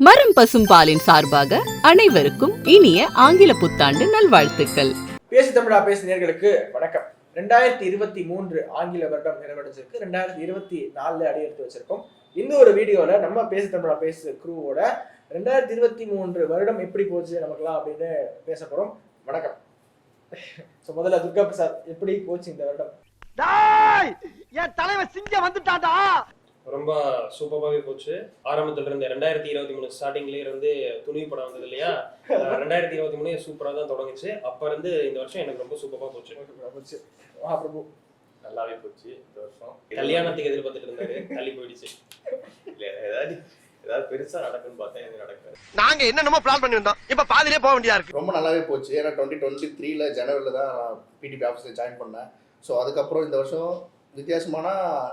மரம் பசும் பாலின் சார்பாக அனைவருக்கும் இனிய ஆங்கில புத்தாண்டு நல்வாழ்த்துக்கள். பேசு தமிழா பேசு நேர்களுக்கு வணக்கம். ரெண்டாயிரத்தி இருபத்தி மூன்று ஆங்கில வருடம் நிறைவடைஞ்சிருக்கு. ரெண்டாயிரத்தி இருபத்தி நாலுல அடி எடுத்து வச்சிருக்கோம். இந்த ஒரு வீடியோல நம்ம பேசு தமிழா பேசு குரூவோட ரெண்டாயிரத்தி இருபத்தி மூன்று வருடம் எப்படி போச்சு நமக்குலாம் அப்படின்னு பேச போறோம். வணக்கம். ஸோ முதல்ல துர்கா பிரசாத் எப்படி போச்சு இந்த வருடம்? டேய்! என் தலைவன் சிங்கம் வந்துட்டான்டா! ரொம்ப சூப்பராகவே போச்சு. ஆரம்பத்துல இருந்து ரெண்டாயிரத்தி இருபத்தி மூணு ஸ்டார்டிங்ல இருந்து துணிவு படம் வந்தது இல்லையா? ரெண்டாயிரத்தி இருபத்தி மூணு சூப்பரா தான் தொடங்குச்சு. அப்ப இருந்து இந்த வருஷம் எனக்கு ரொம்ப சூப்பரா போச்சு. போச்சு. மகாபிரபு நல்லாவே போச்சு இந்த வருஷம். கல்யாணத்துக்கு எதிர்பார்த்துட்டு இருந்தாரு. தள்ளி போயிடுச்சு. இல்ல ஏதாவது ஏதாவது பெருசா நடக்கும்னு பார்த்தேன் எதுவும் நடக்காது. நாங்க என்னென்னமோ பிளான் பண்ணி வந்தோம் இப்ப பாதியிலே போக வேண்டியதா இருக்கு. ரொம்ப நல்லாவே போச்சு. ஏன்னா டுவெண்ட்டி டுவெண்ட்டி த்ரீல ஜனவரியில் தான் பிடிபி ஆஃபீஸில் ஜாயின் பண்ணேன். ஸோ அதுக்கப்புறம் இந்த வருஷம் வித்தியாசமான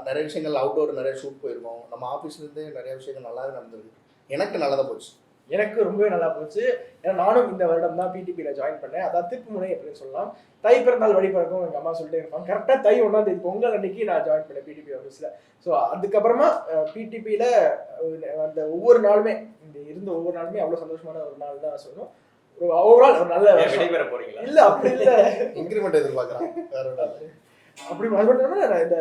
நிறைய விஷயங்கள் அவுட்டோர் நிறைய ஷூட் போயிருக்கோம். நம்ம ஆஃபீஸ்லேருந்து நிறைய விஷயங்கள் நல்லாவே நடந்திருக்கு. எனக்கு நல்லதாக போச்சு. எனக்கு ரொம்பவே நல்லா போச்சு. ஏன்னா நானும் இந்த வருடம் தான் பிடிபியில ஜாயின் பண்ணேன். அதான் திருப்பு முனை அப்படின்னு சொல்லலாம். தை பிறந்தால் வழி பிறக்கும் எங்க அம்மா சொல்லிட்டே இருப்பாங்க. கரெக்டாக தை ஒன்றாம் தேதி பொங்கல் அன்னைக்கு நான் ஜாயின் பண்ணேன் பிடிபி ஆஃபீஸில் ஸோ அதுக்கப்புறமா பிடிபியில் அந்த ஒவ்வொரு நாளுமே இந்த இருந்த ஒவ்வொரு நாளுமே அவ்வளோ சந்தோஷமான ஒரு நாள் தான் சொல்லணும். ஒரு ஓவரால் ஒரு நல்ல. விடைபெற போறீங்களா? இல்ல அப்படி இல்ல. இன்க்ரிமெண்ட் எதிர்பார்க்குறேன். அப்படி அது மட்டும் இந்த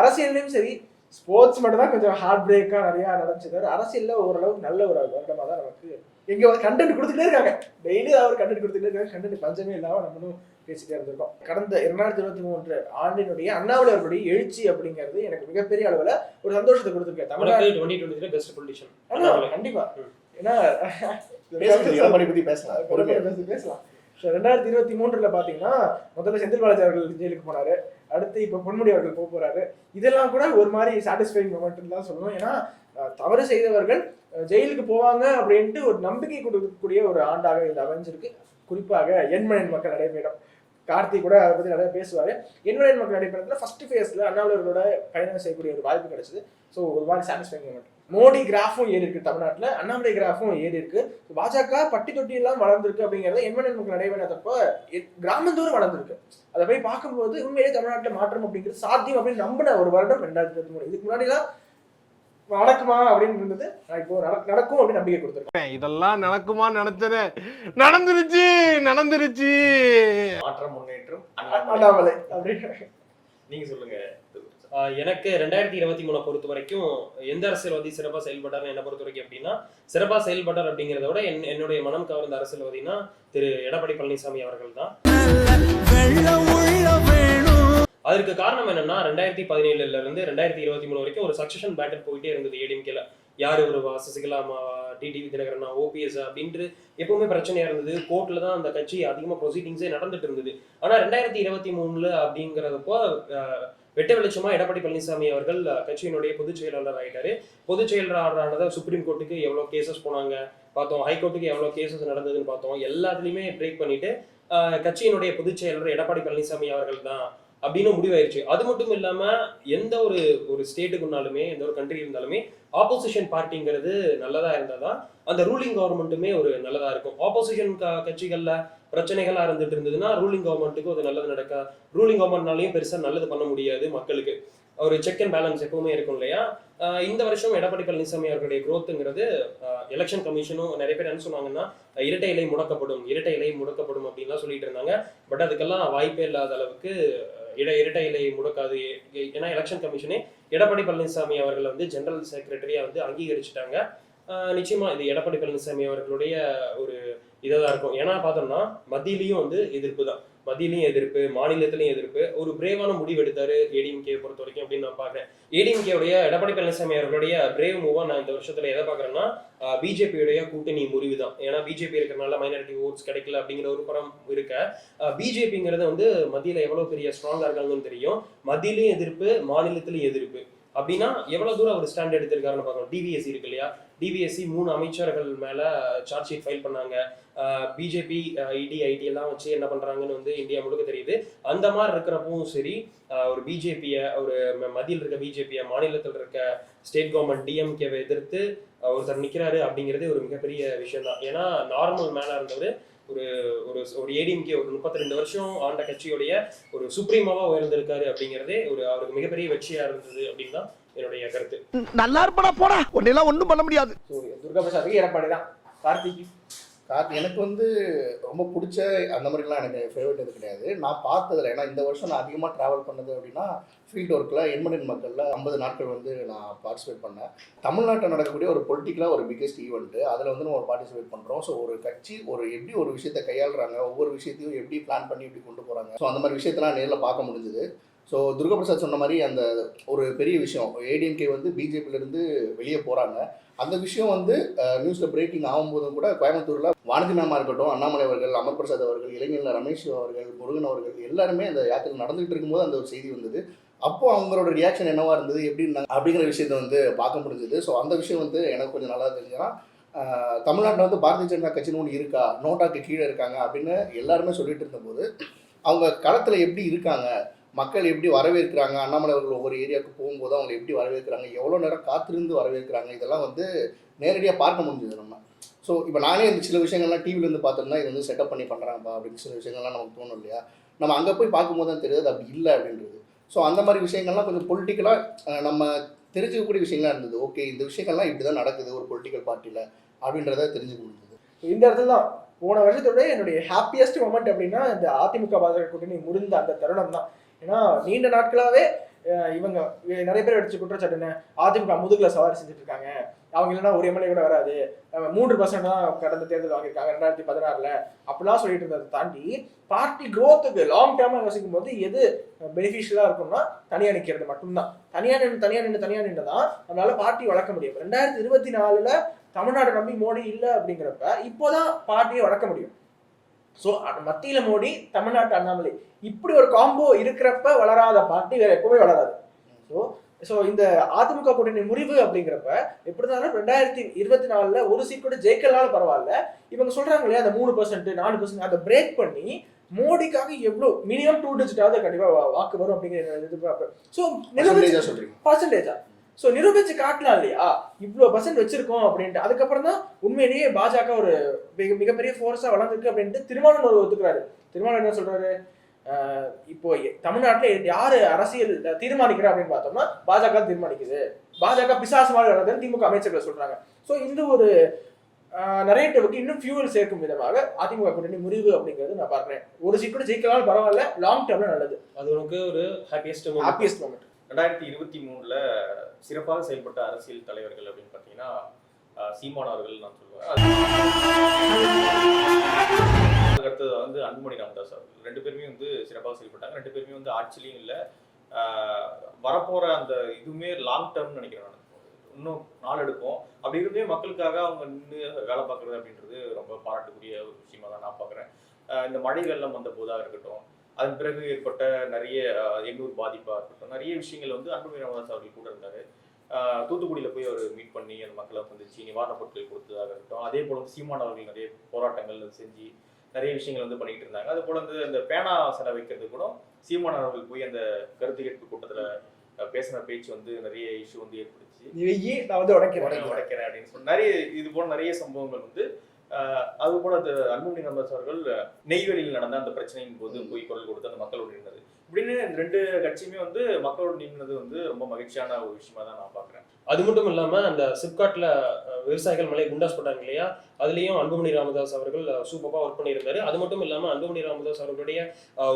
அரசியல்லையும் சரி ஸ்போர்ட்ஸ் மட்டும் தான் கொஞ்சம் ஹார்ட் பிரேக்கா நிறைய நடந்துச்சு அரசியல்ல ஓரளவுக்கு நல்ல ஒரு வருடமா தான் நமக்கு எங்க வந்து கண்டென்ட் கொடுத்துட்டே இருக்காங்க. டெய்லி அவர் கண்டென்ட் கொடுத்துட்டே இருக்காங்க கண்டென்ட் பஞ்சமே இல்லாம நம்மளும் பேசிட்டே இருந்திருக்கோம். கடந்த இரண்டாயிரத்தி இருபத்தி மூன்று ஆண்டினுடைய அண்ணாமலை அவர்களுடைய எழுச்சி அப்படிங்கிறது எனக்கு மிகப்பெரிய அளவுல ஒரு சந்தோஷத்தை கொடுத்துருக்கேன் தமிழ்நாடு பெஸ்ட் பொலிட்டிஷன் ஆமா, கண்டிப்பா. ஏன்னா பற்றி பேசலாம். பேசலாம். ஸோ ரெண்டாயிரத்தி இருபத்தி மூன்றுல பாத்தீங்கன்னா முதல்ல செந்தில் பாலாஜி அவர்கள் ஜெயிலுக்கு போனாரு. அடுத்து இப்போ பொன்முடி அவர்கள் போக போறாரு. இதெல்லாம் கூட ஒரு மாதிரி சாட்டிஸ்ஃபைங் மொமெண்ட் தான் சொல்லணும். ஏன்னா தவறு செய்தவர்கள் ஜெயிலுக்கு போவாங்க அப்படின்ட்டு ஒரு நம்பிக்கை கொடுக்கக்கூடிய ஒரு ஆண்டாக இது அமைஞ்சிருக்கு. குறிப்பாக எண்மணின் மக்கள் நடைபெறும் கார்த்தி கூட அதை பற்றி நிறைய பேசுவார். எண்மணின் மக்கள் அடிப்படையில் ஃபர்ஸ்ட் ஃபேஸில் அண்ணாவளர்களோட பயணம் செய்யக்கூடிய ஒரு வாய்ப்பு கிடைச்சது. ஸோ ஒரு மாதிரி சாட்டிஸ்ஃபைங் மூமெண்ட் மோடி கிராஃபும் ஏறி இருக்கு தமிழ்நாட்டில் அண்ணாமலை கிராஃபும் ஏறி இருக்கு. பாஜக பட்டி தொட்டி எல்லாம் வளர்ந்துருக்கு அப்படிங்கிறத எண்மணன் மக்கள் நடைபெறத்தப்ப கிராமந்தோறும் வளர்ந்துருக்கு. அதை போய் பார்க்கும்போது உண்மையிலேயே தமிழ்நாட்டில் மாற்றம் அப்படிங்கிறது சாத்தியம் அப்படின்னு நம்பின ஒரு வருடம் ரெண்டாயிரத்தி இருபத்தி மூணு. இதுக்கு முன்னாடிலாம் நடக்குமா அப்படின்னு இருந்தது இப்போ நடக்கும் அப்படின்னு நம்பிக்கை கொடுத்துருக்கேன். இதெல்லாம் நடக்குமா நினைச்சனே. நடந்துருச்சு நடந்துருச்சு. மாற்றம் முன்னேற்றம் அண்ணாமலை அப்படின்னு. நீங்க சொல்லுங்க. எனக்கு ரெண்டாயிரத்தி இருபத்தி மூணை பொறுத்த வரைக்கும் எந்த அரசியல்வாதி சிறப்பா செயல்பட்டார் என்ன பொறுத்த வரைக்கும் அப்படின்னா சிறப்பா செயல்பட்டார் அப்படிங்கிறத விட என் என்னுடைய மனம் கவர்ந்த அரசியல்வாதினா திரு எடப்பாடி பழனிசாமி அவர்கள் தான். அதற்கு காரணம் என்னன்னா ரெண்டாயிரத்தி பதினேழுல இருந்து ரெண்டாயிரத்தி இருபத்தி மூணு வரைக்கும் ஒரு சக்சஷன் பேட்டர் போயிட்டே இருந்தது ஏடிஎம்கேல யார் வருவா சசிகலா அம்மாவா டிடிவி தினகரனா ஓபிஎஸ் அப்படின்ட்டு எப்பவுமே பிரச்சனையா இருந்தது. கோர்ட்ல தான் அந்த கட்சி அதிகமா ப்ரொசீடிங்ஸே நடந்துட்டு இருந்தது. ஆனா ரெண்டாயிரத்தி இருபத்தி மூணுல அப்படிங்கிறதப்போ வெட்ட வெளிச்சமா எடப்பாடி பழனிசாமி அவர்கள் கட்சியினுடைய பொதுச் செயலாளர் ஆயிட்டாரு. பொதுச் செயலாளரானதை சுப்ரீம் கோர்ட்டுக்கு எவ்வளவு கேசஸ் போனாங்க பார்த்தோம். ஹைகோர்ட்டுக்கு எவ்வளவு கேசஸ் நடந்ததுன்னு பார்த்தோம். எல்லாத்துலயுமே பிரேக் பண்ணிட்டு கட்சியினுடைய பொதுச் செயலாளர் எடப்பாடி பழனிசாமி அவர்கள் தான். அப்படின்னு முடிவாயிருச்சு. அது மட்டும் இல்லாம எந்த ஒரு ஒரு ஸ்டேட்டுக்குனாலுமே எந்த ஒரு கண்ட்ரி இருந்தாலுமே ஆப்போசிஷன் பார்ட்டிங்கிறது நல்லதா இருந்தாதான் அந்த ரூலிங் கவர்மெண்ட்டுமே ஒரு நல்லதா இருக்கும். ஆப்போசிஷன் கட்சிகள்ல பிரச்சனைகளா இருந்துட்டு இருந்ததுன்னா ரூலிங் கவர்மெண்ட்டுக்கு அது நல்லது நடக்க ரூலிங் கவர்மெண்ட்னாலையும் பெருசா நல்லது பண்ண முடியாது மக்களுக்கு. ஒரு செக் அண்ட் பேலன்ஸ் எப்பவுமே இருக்கும் இல்லையா? இந்த வருஷம் எடப்பாடி பழனிசாமி அவர்களுடைய குரோத்துங்கிறது எலெக்ஷன் கமிஷனும் நிறைய பேர் என்ன சொன்னாங்கன்னா இரட்டை இலை முடக்கப்படும் இரட்டை இலை முடக்கப்படும் அப்படின்லாம் சொல்லிட்டு இருந்தாங்க. பட் அதுக்கெல்லாம் வாய்ப்பே இல்லாத அளவுக்கு இட இரட்டை இலை முடக்காது. ஏன்னா எலெக்ஷன் கமிஷனே எடப்பாடி பழனிசாமி அவர்களை வந்து ஜெனரல் செக்ரட்டரியா வந்து அங்கீகரிச்சுட்டாங்க. ஆஹ் நிச்சயமா இது எடப்பாடி பழனிசாமி அவர்களுடைய ஒரு இதாக இருக்கும். ஏன்னா பார்த்தோம்னா மத்தியிலையும் வந்து எதிர்ப்பு தான். மத்தியிலையும் எதிர்ப்பு மாநிலத்திலையும் எதிர்ப்பு. ஒரு பிரேவான முடிவு எடுத்தாரு ஏடிஎம்கே பொறுத்த வரைக்கும் அப்படின்னு நான் பார்க்குறேன். ஏடிஎம்கேவுடைய எடப்பாடி பழனிசாமி அவர்களுடைய பிரேவ் மூவா நான் இந்த வருஷத்துல எதை பார்க்குறேன்னா பிஜேபியுடைய கூட்டணி முறிவு தான். ஏன்னா பிஜேபி இருக்கிறனால மைனாரிட்டி ஓட்ஸ் கிடைக்கல அப்படிங்கிற ஒரு புறம் இருக்க. பிஜேபிங்கிறது வந்து மத்தியில எவ்வளவு பெரிய ஸ்ட்ராங்கா இருக்காங்கன்னு தெரியும். மத்தியிலையும் எதிர்ப்பு மாநிலத்திலையும் எதிர்ப்பு. அப்படின்னா எவ்வளவு தூரம் அவர் ஸ்டாண்ட் எடுத்திருக்காருன்னு பார்க்கணும். டிவிஎஸ்சி இருக்கு இல்லையா? டிவிஎஸ்சி மூணு அமைச்சர்கள் மேலே சார்ஜ் ஷீட் ஃபைல் பண்ணாங்க. பிஜேபி இடி ஐடி எல்லாம் வச்சு என்ன பண்ணுறாங்கன்னு வந்து இந்தியா முழுக்க தெரியுது. அந்த மாதிரி இருக்கிறப்பவும் சரி ஒரு பிஜேபியை ஒரு மதியில் மத்தியில் இருக்க பிஜேபியை மாநிலத்தில் இருக்க ஸ்டேட் கவர்மெண்ட் டிஎம்கேவை எதிர்த்து ஒருத்தர் நிற்கிறாரு அப்படிங்கிறது ஒரு மிகப்பெரிய விஷயம் தான் ஏன்னா நார்மல் மேனாக இருந்தவர் ஒரு ஒரு ஒரு ஏடிஎம்கே ஒரு முப்பத்தி ரெண்டு வருஷம் ஆண்ட கட்சியுடைய ஒரு சுப்ரீமாவா உயர்ந்திருக்காரு அப்படிங்கிறதே ஒரு அவருக்கு மிகப்பெரிய வெற்றியா இருந்தது அப்படின்னு தான் என்னுடைய கருத்து. நல்லா இருப்படா போடா. உன்னெல்லாம் ஒண்ணும் பண்ண முடியாது. துர்கா பிரசாத்துக்கு எடப்பாடி தான். கார்த்திக் கார்த்தி எனக்கு வந்து ரொம்ப பிடிச்ச அந்த மாதிரிலாம் எனக்கு ஃபேவரட் இது கிடையாது. நான் பார்த்ததில்ல. ஏன்னா இந்த வருஷம் நான் அதிகமாக ட்ராவல் பண்ணது அப்படின்னா ஃபீல்ட் ஒர்க்கில் எண்மனின் மக்களில் ஐம்பது நாட்கள் வந்து நான் பார்ட்டிசிபேட் பண்ணேன். தமிழ்நாட்டில் நடக்கக்கூடிய ஒரு பொலிட்டிக்கலாக ஒரு பிக்கெஸ்ட் ஈவெண்ட்டு அதில் வந்து நம்ம பார்ட்டிசிபேட் பண்ணுறோம் ஸோ ஒரு கட்சி ஒரு எப்படி ஒரு விஷயத்தை கையாளுறாங்க ஒவ்வொரு விஷயத்தையும் எப்படி பிளான் பண்ணி எப்படி கொண்டு போகிறாங்க ஸோ அந்த மாதிரி விஷயத்தெல்லாம் நேரில் பார்க்க முடிஞ்சுது. ஸோ துர்காபிரசாத் சொன்ன மாதிரி அந்த ஒரு பெரிய விஷயம். ஏடிஎம்கே வந்து பிஜேபியிலேருந்து வெளியே போகிறாங்க அந்த விஷயம் வந்து நியூஸில் பிரேக்கிங் ஆகும்போதும் கூட கோயம்புத்தூரில் வானதி மேமாக இருக்கட்டும் அண்ணாமலை அவர்கள் அமர் பிரசாத் அவர்கள் இளைஞர்கள் ரமேஷ் அவர்கள் முருகன் அவர்கள் எல்லாருமே அந்த யாத்திரை நடந்துகிட்டு இருக்கும்போது அந்த ஒரு செய்தி வந்தது. அப்போது அவங்களோட ரியாக்ஷன் என்னவா இருந்தது எப்படி இருந்தாங்க அப்படிங்கிற விஷயத்தை வந்து பார்க்க முடிஞ்சது. ஸோ அந்த விஷயம் வந்து எனக்கு கொஞ்சம் நல்லா தெரிஞ்சுன்னா தமிழ்நாட்டில் வந்து பாரதிய ஜனதா கட்சின்னு ஒன்று இருக்கா? நோட்டாக்கு கீழே இருக்காங்க அப்படின்னு எல்லாருமே சொல்லிட்டு இருந்தபோது அவங்க களத்தில் எப்படி இருக்காங்க? மக்கள் எப்படி வரவேற்கிறாங்க அண்ணாமலை அவர்கள் ஒவ்வொரு ஏரியாவுக்கு போகும்போது அவங்க எப்படி வரவேற்கிறாங்க எவ்வளோ நேரம் காத்திருந்து வரவேற்கிறாங்க இதெல்லாம் வந்து நேரடியாக பார்க்க முடிஞ்சது நம்ம. ஸோ இப்போ நானே இந்த சில விஷயங்கள்லாம் டிவிலேருந்து பார்த்தோம்னா இது வந்து செட்டப் பண்ணி பண்ணுறாங்கப்பா அப்படின்னு சில விஷயங்கள்லாம் நமக்கு தோணும் இல்லையா? நம்ம அங்கே போய் பார்க்கும்போது தான் தெரியுது அது அப்படி இல்லை அப்படின்றது. ஸோ அந்த மாதிரி விஷயங்கள்லாம் கொஞ்சம் பொலிட்டிக்கலாக நம்ம தெரிஞ்சுக்கக்கூடிய விஷயங்களா இருந்தது. ஓகே இந்த விஷயங்கள்லாம் இப்படி தான் நடக்குது ஒரு பொலிட்டிக்கல் பார்ட்டியில் அப்படின்றத தெரிஞ்சுக்க முடிஞ்சது. இந்த இடத்துல தான் போன வருஷத்தோட என்னுடைய ஹாப்பியஸ்ட் மொமெண்ட் அப்படின்னா இந்த அதிமுக பாஜக கூட்டணி முடிந்த அந்த தருணம் தான் ஏன்னா நீண்ட நாட்களாவே இவங்க நிறைய பேர் அடிச்சு குற்றச்சாட்டு என்ன அதிமுக முதுகுல சவாரி செஞ்சுட்டு இருக்காங்க அவங்க இல்லைன்னா ஒரு எம்எல்ஏ கூட வராது. மூன்று பர்சன்ட் தான் கடந்த தேர்தல் வாங்கியிருக்காங்க ரெண்டாயிரத்தி பதினாறுல. அப்படிலாம் சொல்லிட்டு இருந்ததை தாண்டி பார்ட்டி க்ரோத்துக்கு லாங் டேர்மாக யோசிக்கும் போது எது பெனிஃபிஷியலா இருக்கும்னா தனியா நிற்கிறது மட்டும்தான். தனியா நின்று தனியா நின்று தனியா நின்று தான் நம்மளால பார்ட்டி வளர்க்க முடியும். ரெண்டாயிரத்தி இருபத்தி நாலுல தமிழ்நாடு நம்பி மோடி இல்லை அப்படிங்கிறப்ப இப்போதான் பார்ட்டியை வளர்க்க முடியும். ஸோ மத்தியில் மோடி தமிழ்நாட்டு அண்ணாமலை. இப்படி ஒரு காம்போ இருக்கிறப்ப வளராத பார்ட்டி வேற எப்பவுமே வளராது. ஸோ ஸோ இந்த அதிமுக கூட்டணி முறிவு அப்படிங்கிறப்ப எப்படி இருந்தாலும் ரெண்டாயிரத்தி இருபத்தி நாலில் ஒரு சீட் கூட ஜெயிக்கலாலும் பரவாயில்ல. இவங்க சொல்கிறாங்க இல்லையா அந்த மூணு பர்சன்ட் நாலு பர்சன்ட் அதை பிரேக் பண்ணி மோடிக்காக எவ்வளோ மினிமம் டூ டிஜிட்டாவது கண்டிப்பாக வாக்கு வரும் அப்படிங்கிற இது எதிர்பார்ப்பு ஸோ பர்சன்டேஜா ஸோ நிரூபிச்சு காட்டலாம் இல்லையா? இவ்வளோ பர்சன்ட் வச்சிருக்கோம் அப்படின்ட்டு. அதுக்கப்புறம் தான் உண்மையிலேயே பாஜக ஒரு மிக மிகப்பெரிய ஃபோர்ஸாக வளர்ந்துருக்கு அப்படின்ட்டு திருமாவளவன் ஒரு ஒத்துக்கிறாரு. திருமாவளவன் என்ன சொல்றாரு? இப்போ தமிழ்நாட்டுல யாரு அரசியல் தீர்மானிக்கிறா அப்படின்னு பார்த்தோம்னா பாஜக தீர்மானிக்குது. பாஜக பிசாசு மாதிரி வர்றதுன்னு திமுக அமைச்சர்கள் சொல்றாங்க. ஸோ இந்த ஒரு நரேட்டிவுக்கு இன்னும் ஃபியூவல் சேர்க்கும் விதமாக அதிமுக கூட்டணி முறிவு அப்படிங்கிறது நான் பார்க்குறேன். ஒரு சீட் கூட ஜெயிக்கலாம் பரவாயில்ல லாங் டேர்ம்ல நல்லது. அது உனக்கு ஒரு ஹாப்பியஸ்ட் ஹாப்பியஸ்ட் மூமெண்ட் ரெண்டாயிரத்தி இருபத்தி மூணுல சிறப்பாக செயல்பட்ட அரசியல் தலைவர்கள் அப்படின்னு பார்த்தீங்கன்னா சீமான் அவர்கள் நான் சொல்லுவேன். அடுத்தது வந்து அன்புமணி ராமதாஸ் அவர்கள். ரெண்டு பேருமே வந்து சிறப்பாக செயல்பட்டாங்க. ரெண்டு பேருமே வந்து ஆட்சிலையும் இல்லை. வரப்போற அந்த இதுவுமே லாங் டேர்ம் நினைக்கிறேன் இன்னும் நாள் எடுக்கும். அப்படி இருந்தே மக்களுக்காக அவங்க நின்று வேலை பார்க்குறது அப்படின்றது ரொம்ப பாராட்டுக்குரிய ஒரு விஷயமா தான் நான் பார்க்குறேன். இந்த மழை வெள்ளம் வந்த போதாக இருக்கட்டும் அதன் பிறகு ஏற்பட்ட நிறைய எண்ணூர் பாதிப்பாக இருக்கட்டும் நிறைய விஷயங்கள் வந்து அன்புமணி ராமதாஸ் அவர்கள் கூட இருந்தார். தூத்துக்குடியில் போய் அவர் மீட் பண்ணி அந்த மக்களை சந்திச்சு நிவாரணப் பொருட்கள் கொடுத்ததாக இருக்கட்டும் அதே போல சீமான் அவர்கள் நிறைய போராட்டங்கள் செஞ்சு நிறைய விஷயங்கள் வந்து பண்ணிட்டு இருந்தாங்க. அது போல வந்து அந்த பேனா சிலை வைக்கிறது கூட சீமான் அவர்கள் போய் அந்த கருத்து கேட்பு கூட்டத்தில் பேசின பேச்சு வந்து நிறைய இஷ்யூ வந்து வெயி நான் வந்து உடைக்கிறேன். உடைக்கிறேன் அப்படின்னு சொல்லி நிறைய இது போல நிறைய சம்பவங்கள் வந்து அது போல அது அன்புமணி ராமதாஸ் அவர்கள் நெய்வேலியில் நடந்த அந்த பிரச்சனையின் போது போய் குரல் கொடுத்து அந்த மக்களோடு நின்றது. இப்படின்னு இந்த ரெண்டு கட்சியுமே வந்து மக்களோடு நின்றது வந்து ரொம்ப மகிழ்ச்சியான ஒரு விஷயமா தான் நான் பாக்குறேன் அது மட்டும் இல்லாம அந்த சிப்காட்ல விவசாயிகள் மலை குண்டாஸ் போட்டாங்க இல்லையா? அதுலேயும் அன்புமணி ராமதாஸ் அவர்கள் சூப்பராக ஒர்க் பண்ணியிருந்தாரு. அது மட்டும் இல்லாமல் அன்புமணி ராமதாஸ் அவர்களுடைய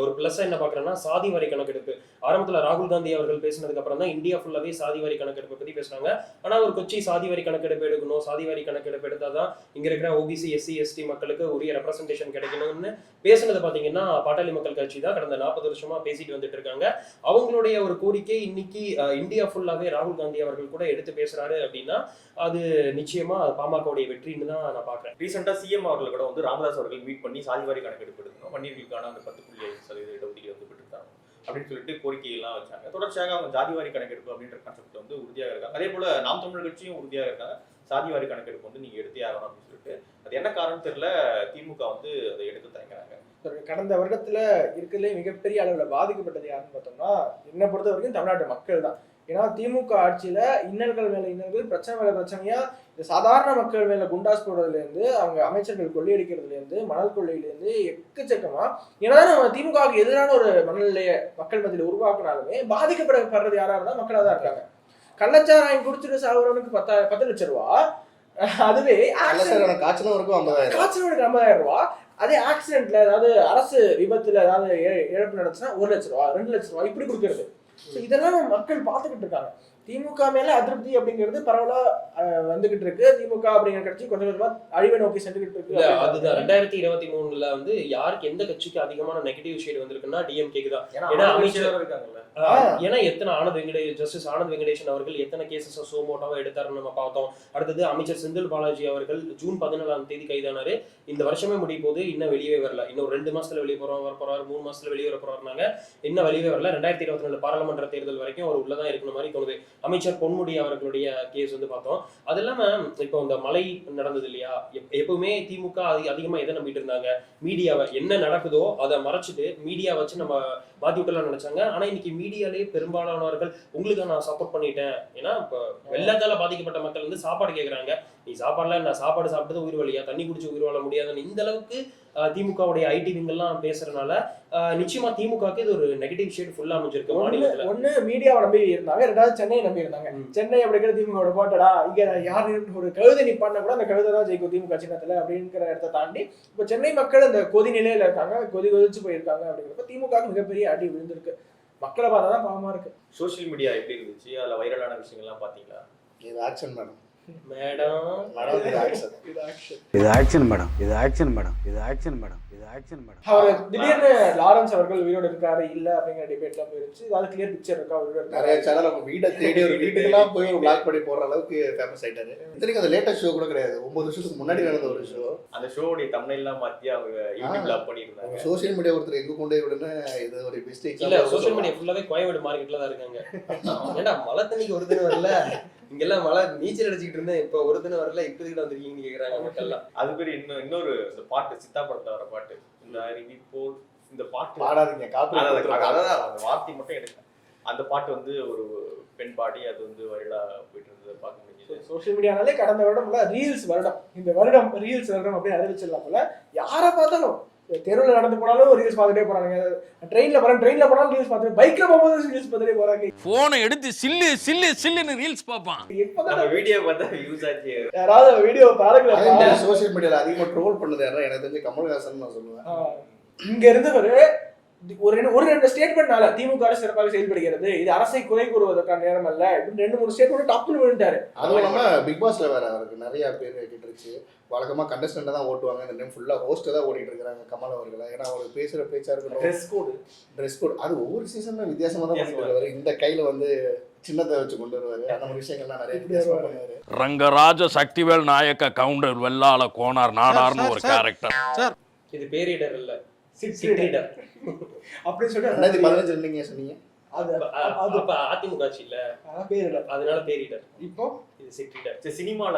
ஒரு ப்ளஸ் என்ன பார்க்குறேன்னா சாதி வரி கணக்கெடுப்பு. ஆரம்பத்தில் ராகுல் காந்தி அவர்கள் பேசினதுக்கு அப்புறம் தான் இந்தியா ஃபுல்லாகவே சாதி வரி கணக்கெடுப்பை பற்றி பேசுகிறாங்க ஆனால் ஒரு கொச்சி சாதி வரி கணக்கெடுப்பு எடுக்கணும் சாதி வரி கணக்கெடுப்பு எடுத்தாதான் இங்கே இருக்கிற ஓபிசி எஸ்சி எஸ்டி மக்களுக்கு உரிய ரெப்ரசன்டேஷன் கிடைக்கணும்னு பேசுனது பார்த்தீங்கன்னா பாட்டாளி மக்கள் கட்சி தான் கடந்த நாற்பது வருஷமாக பேசிட்டு வந்துட்டு இருக்காங்க. அவங்களுடைய ஒரு கோரிக்கை இன்னைக்கு இந்தியா ஃபுல்லாகவே ராகுல் காந்தி அவர்கள் கூட எடுத்து பேசுகிறாரு அப்படின்னா அது நிச்சயமாக பாமகவுடைய வெற்றின்னு தான் நான் பார்க்குறேன் ரீசெண்டா சிஎம் அவர்கள் கூட வந்து ராமதாஸ் அவர்கள் மீட் பண்ணி சாதிவாரி கணக்கெடுப்பு எடுக்கணும் வன்னியர்களுக்கான அந்த பத்து புள்ளி ஐந்து சதவீத இடஒதுக்கீடு வந்து பெற்றுத்தாங்க அப்படின்னு சொல்லிட்டு கோரிக்கையெல்லாம் வச்சாங்க. தொடர்ச்சியாக அவங்க ஜாதிவாரி கணக்கெடுப்பு அப்படின்ற கான்செப்ட் வந்து உறுதியாக இருக்காங்க. அதே போல நாம் தமிழர் கட்சியும் உறுதியாக இருக்காங்க. சாதிவாரி கணக்கெடுப்பு வந்து நீங்க எடுத்தே ஆகணும் அப்படின்னு சொல்லிட்டு. அது என்ன காரணம் தெரியல. திமுக வந்து அதை எடுத்து தயங்குறாங்க. கடந்த வருடத்துல இருக்கிறதுலே மிகப்பெரிய அளவுல பாதிக்கப்பட்டது யாருன்னு பார்த்தோம்னா என்னை பொறுத்த வரைக்கும் தமிழ்நாட்டு மக்கள் தான். ஏன்னா திமுக ஆட்சியில இன்னல்கள் மேல இன்னல்கள் பிரச்சனை மேல பிரச்சனையா இந்த சாதாரண மக்கள் மேல குண்டாஸ் போடுறதுல இருந்து அவங்க அமைச்சர்கள் கொள்ளையடிக்கிறதுல இருந்து மணல் கொள்ளையில இருந்து எக்கச்சக்கமா ஏன்னா நம்ம திமுகவுக்கு எதிரான ஒரு மனநிலையை மக்கள் மத்தியில உருவாக்குனாலுமே பாதிக்கப்படுறது யாரா இருந்தா மக்களா தான் இருக்காங்க. கள்ளச்சாராயம் குடிச்சிட்டு சாகுறவனுக்கு பத்தா பத்து லட்சம் ரூபா அதுவே காய்ச்சலும் இருக்கும் ஐம்பதாயிரம் காய்ச்சலுக்கு ஐம்பதாயிரம் ரூபா. அதே ஆக்சிடென்ட்ல ஏதாவது அரசு விபத்துல ஏதாவது இழ- இழப்பு நடந்துச்சுன்னா ஒரு லட்ச ரூபா ரெண்டு லட்ச ரூபா இப்படி கொடுக்கறது. ஸோ இதெல்லாம் மக்கள் பார்த்துக்கிட்டு இருக்காங்க. திமுக மேல அதிருப்தி அப்படிங்கிறது பரவலா அஹ், வந்துகிட்டு இருக்கு. திமுக அப்படிங்கிற கட்சி கொஞ்சம் கொஞ்சமா அழிவை நோக்கி சென்றுகிட்டு இருக்கு இல்ல அதுதான். ரெண்டாயிரத்தி இருபத்தி மூணுல வந்து யாருக்கு எந்த கட்சிக்கு அதிகமான நெகட்டிவ் ஷேட் வந்திருக்குன்னா டிஎம்கேக்கு தான். ஏன்னா ஏன்னா அமைச்சர் இருக்காங்கல்ல. ஏன்னா எத்தனை ஆனந்த் வெங்கடேஷ் ஜஸ்டிஸ் ஆனந்த் வெங்கடேஷன் அவர்கள் எத்தனை கேசஸ் சோமோட்டோவா எடுத்தாருன்னு நம்ம பார்த்தோம். அடுத்தது அமைச்சர் செந்தில் பாலாஜி அவர்கள் ஜூன் பதினேழாம் தேதி கைதானாரு. இந்த வருஷமே முடியும் போது இன்னும் வெளியே வரல. இன்னும் ரெண்டு மாசத்துல வெளியே போறோம் வர போறாரு மூணு மாசத்துல வெளியே வர போறாருனாங்க. இன்னும் வெளியே வரல. ரெண்டாயிரத்தி இருபத்தி ரெண்டு பாராளுமன்ற தேர்தல் வரைக்கும் அவர் உள்ளதான் இருக்கிற மாதிரி தோணுது. அமைச்சர் பொன்முடி அவர்களுடைய கேஸ் வந்து பார்த்தோம். அது இல்லாமல் இப்போ இந்த மலை நடந்தது இல்லையா? எப்- எப்பவுமே திமுக அதி- அதிகமாக எதை நம்பிட்டு இருந்தாங்க? மீடியாவை. என்ன நடக்குதோ அதை மறைச்சிட்டு மீடியா வச்சு நம்ம மாற்றி விட்டலாம் நினைச்சாங்க. ஆனால் இன்னைக்கு மீடியாலேயே பெரும்பாலானவர்கள் உங்களுக்கு நான் சப்போர்ட் பண்ணிட்டேன். ஏன்னா இப்போ வெள்ளத்தால பாதிக்கப்பட்ட மக்கள் வந்து சாப்பாடு கேட்குறாங்க நீ சாப்பாடுலாம் நான் சாப்பாடு சாப்பிட்டது உயிர் வழியா? தண்ணி குடிச்சு உயிர் வாழ முடியாதுன்னு. இந்த அளவுக்கு திமுகவுடைய ஐடி விங்கெல்லாம் பேசுறதுனால நிச்சயமா திமுகக்கு இது ஒரு நெகட்டிவ் ஷேட் ஃபுல்லா அமைஞ்சிருக்கு மாநிலத்துல. ஒண்ணு மீடியாவை நம்பி இருந்தாங்க ரெண்டாவது சென்னையை நம்பி இருந்தாங்க. சென்னை அப்படிங்கிற திமுக போட்டடா இங்க யாரு ஒரு கழுதை நிப்பாட்டினா கூட அந்த கழுதை தான் ஜெயிக்கும் திமுக சின்னத்துல அப்படிங்கிற இடத்த தாண்டி இப்ப சென்னை மக்கள் அந்த கொதி நிலையில இருக்காங்க கொதி கொதிச்சு போயிருக்காங்க அப்படிங்கிறப்ப திமுக மிகப்பெரிய அடி விழுந்திருக்கு. மக்களை பார்த்தா தான் பாவமா இருக்கு. சோஷியல் மீடியா எப்படி இருந்துச்சு? அதுல வைரலான விஷயங்கள்லாம் பாத்தீங்களா இது ஆக்ஷன் மேடம் மேடம். இது ஆக்ஷன் மேடம். இது ஆக்ஷன் மேடம். இது ஆக்ஷன் மேடம். இது ஆக்ஷன் மேடம். அவர் திடீர்னு லாரன்ஸ் அவர்கள் உயிரோடு இருக்காரு இல்ல அப்படிங்கிற டிபேட்லாம் போயிருச்சு. கிளியர் பிக்சர் இருக்கா? அவர் உயிரோட நிறைய இருக்காரு சேனல் அவங்க வீடை தேடி ஒரு வீட்டுக்கெல்லாம் போய் ஒரு பிளாக் பண்ணி போடுற அளவுக்கு ஃபேமஸ் ஆயிட்டாரு. அது லேட்டஸ்ட் ஷோ கூட கிடையாது. ஒன்பது வருஷத்துக்கு முன்னாடி நடந்த ஒரு ஷோ அந்த ஷோவுடைய தமிழ்லாம் மாத்தி அவங்க யூடியூப்ல அப் பண்ணியிருந்தாங்க. சோஷியல் மீடியா ஒருத்தர் எங்க கொண்டு போய் விடுன்னு இது ஒரு பெஸ்ட் இல்ல சோஷியல் மீடியா ஃபுல்லாவே கோயம்பேடு மார்க்கெட்ல தான் இருக்காங்க. ஏன்டா மழை தண்ணிக்கு ஒரு தினம் வரல? இங்கெல்லாம் மழை நீச்சல் அடிச்சுக்கிட்டு இருந்தேன். இப்ப ஒரு தினம் வரல இப்ப இதுக்கு வந்திருக்கீங்கன்னு கேக்குறாங்க மக்கள்லாம். அது பேர் இன்னும் இன்னொரு இந்த பாட்டு சித்தா படத்துல வர பாட்டு. இந்த அருவி போல் இந்த பாட்டு. பாடாதீங்க அதான், அந்த வார்த்தை மட்டும் எடுக்க அந்த பாட்டு வந்து ஒரு பெண் பாடி அது வந்து வைரலா போயிட்டு இருந்ததை பார்க்க முடிஞ்சது. சோஷியல் மீடியானாலே கடந்த வருடம் ரீல்ஸ் வருடம். இந்த வருடம் ரீல்ஸ் வருடம் அப்படியே அறிவிச்சிடலாம் போல. யாரை பார்த்தாலும் தெருவில் நடந்து போனாலும் ரீல்ஸ் பார்த்துட்டே போறாங்க ட்ரெயின்ல போறாங்க ட்ரெயின்ல போனாலும் ரீல்ஸ் பார்த்துட்டு பைக்ல போகும்போது ரீல்ஸ் பார்த்துட்டே போறாங்க. போனை எடுத்து சில்லு சில்லு சில்லுன்னு ரீல்ஸ் பார்ப்பான். நம்ம வீடியோ பார்த்தா யூஸ் ஆச்சு. யாராவது வீடியோ பாருங்களா சோஷியல் மீடியால அதிகமா ட்ரோல் பண்ணது யாரா? எனக்கு தெரிஞ்சு கமல்ஹாசன் நான் சொல்லுவேன். இங்க இருந்து ஒரு ஒரு ரெண்டு ஒரு ரெண்டு ஸ்டேட்மெண்ட்னால திமுக அரசு சிறப்பாக செயல்படுகிறது. இது அரசை குறை கூறுவதற்கான நேரம் அல்ல ரெண்டு மூணு ஸ்டேட்மெண்ட் டப்புன்னு விழுந்தாரு அதுவும் இல்லாம பிக் பாஸ்ல வேற அவருக்கு நிறைய பேர் கிட்டுருச்சு. வழக்கமா கண்டஸ்டன்ட் தான் ஓட்டுவாங்க இந்த டைம் ஃபுல்லா ஹோஸ்ட் தான் ஓடிட்டு இருக்காங்க கமல் அவர்களை. ஏன்னா அவர் பேசுற பேச்சா இருக்கட்டும். ட்ரெஸ் கோடு ட்ரெஸ் கோட் அது ஒவ்வொரு சீசன்ல வித்தியாசமா தான் பண்ணிட்டு வருவாரு. இந்த கையில வந்து சின்னத்தை வச்சு கொண்டு வருவாரு. அந்த மாதிரி விஷயங்கள்லாம் நிறைய வித்தியாசமா பண்ணுவாரு. ரங்கராஜ சக்திவேல் நாயக்க கவுண்டர் வெள்ளாள கோனார் நாடார்னு ஒரு கேரக்டர் இது பேரிடர் இல்ல. அப்படின்னு சொல்லிட்டு பதினஞ்சு இருந்தீங்க சொன்னீங்க? அது அதிமுக ஆட்சி இல்ல அதான் பேர் இல்ல. அதனால பேரிடர். இப்போ? இது சிற்றிடர் சினிமால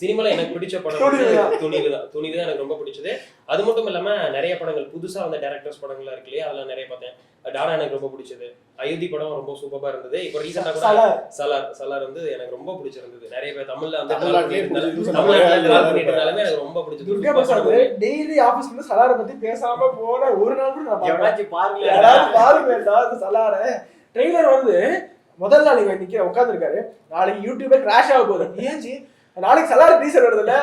சினிமால எனக்கு பிடிச்ச படம் துணிவு வந்து தான். துணிவு தான் துணிவு தான் எனக்கு ரொம்ப பிடிச்சது. அது மட்டும் இல்லாம நிறைய படங்கள் புதுசா வந்த டேரக்டர்ஸ் படங்கள்லாம் இருக்கு இல்லையா? அதெல்லாம் நிறைய பார்த்தேன். டாடா எனக்கு ரொம்ப பிடிச்சது. அயோத்தி படம் ரொம்ப சூப்பரா இருந்தது. இப்போ ரீசெண்டா கூட சலார். சலார் வந்து எனக்கு ரொம்ப பிடிச்சிருந்தது. நிறைய பேர் தமிழ்ல வந்து தமிழ்நாட்டிலே எனக்கு ரொம்ப பிடிச்சது. டெய்லி ஆபீஸ்ல இருந்து சலாரை பத்தி பேசாம போன ஒரு நாள் கூட நான் பாருங்களேன்டா இந்த சலார. ட்ரெய்லர் வந்து முதல் நாள் இங்க நிக்க உட்காந்துருக்காரு நாளைக்கு யூடியூபே கிராஷ் ஆக போகுது. ஏன் நாளைக்கு சலார் டீசர் வருதுல்ல.